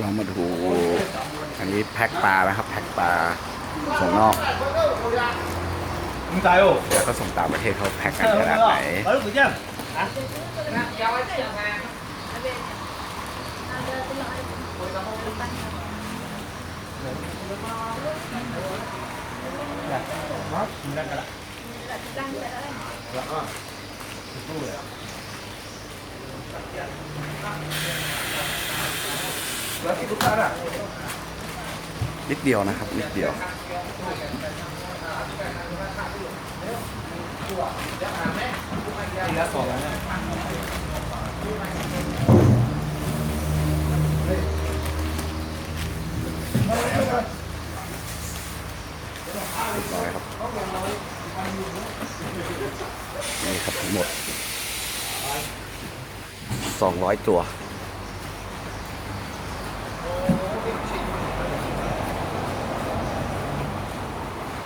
เรามาดู อันนี้แพ็คปลานะครับ แพ็คปลาส่งนอกแล้วก็ส่งต่างประเทศเขาแพ็คกันขนาดไหนเอาลูกเจ้าแล้ว นิดเดียวนะครับ นิดเดียวเรียบร้อยครับนี่ครับทั้งหมด200 ตัว